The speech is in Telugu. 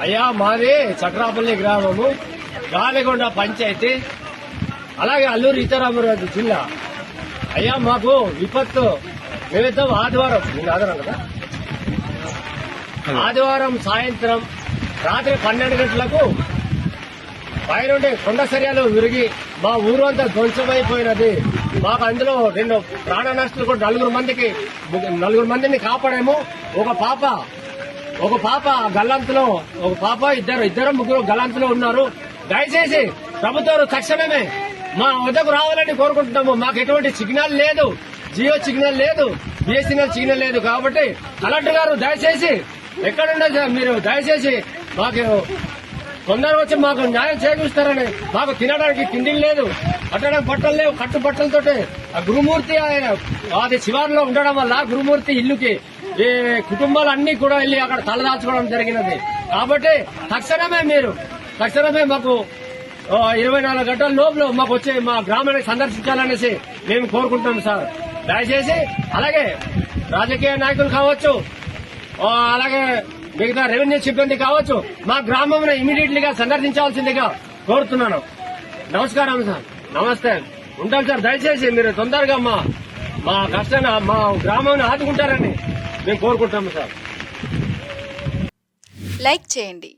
అయ్యా మాది చక్రాపల్లి గ్రామము గాలిగొండ పంచాయతీ అలాగే అల్లూరు ఇతరామరాజు జిల్లా. అయ్యా మాకు విపత్తు నిమిత్తం ఆదివారం నేను ఆదివారం కదా? ఆదివారం సాయంత్రం రాత్రి పన్నెండు గంటలకు పైనుండి కొండ చర్యలు విరిగి మా ఊరు అంతా ధ్వంసమైపోయినది. మాకు అందులో రెండు ప్రాణ నష్టాలు కూడా నలుగురు మందికి నలుగురు మందిని కాపాడాము. ఒక పాప ఒక పాప గల్లంతులో ఒక పాప ఇద్దరు ఇద్దరు ముగ్గురు గల్లంతులో ఉన్నారు. దయచేసి ప్రభుత్వం తక్షణమే మా వద్దకు రావాలని కోరుకుంటున్నాము. మాకు ఎటువంటి సిగ్నల్ లేదు. జియో సిగ్నల్ లేదు. బిఎస్ఎన్ఎల్ సిగ్నల్ లేదు కాబట్టి కలెక్టర్ గారు దయచేసి ఎక్కడున్నా సార్ మీరు దయచేసి మాకు తొందరగా వచ్చి మాకు న్యాయం చేకూరుస్తారని మాకు తినడానికి తిండి లేదు. కట్టడం బట్టలు లేవు. కట్టు బట్టలతోటి ఆ గురుమూర్తి ఆయన అది శివారులో ఉండడం వల్ల గురుమూర్తి ఇల్లుకి ఈ కుటుంబాలు కూడా వెళ్ళి అక్కడ తలదాల్చుకోవడం జరిగినది. కాబట్టి తక్షణమే మీరు తక్షణమే మాకు ఇరవై నాలుగు గంటల లోపల మాకు వచ్చి మా గ్రామాన్ని సందర్శించాలనేసి మేము కోరుకుంటున్నాం సార్. దయచేసి అలాగే రాజకీయ నాయకులు కావచ్చు అలాగే మిగతా రెవెన్యూ సిబ్బంది కావచ్చు మా గ్రామం ఇమీడియట్లీ గా సందర్శించాల్సిందిగా కోరుతున్నాను. నమస్కారం సార్. నమస్తే. ఉంటాను సార్. దయచేసి మీరు తొందరగా మా మా కష్టాన్ని మా గ్రామాన్ని ఆదుకుంటారని మేము కోరుకుంటాము సార్. లైక్ చేయండి.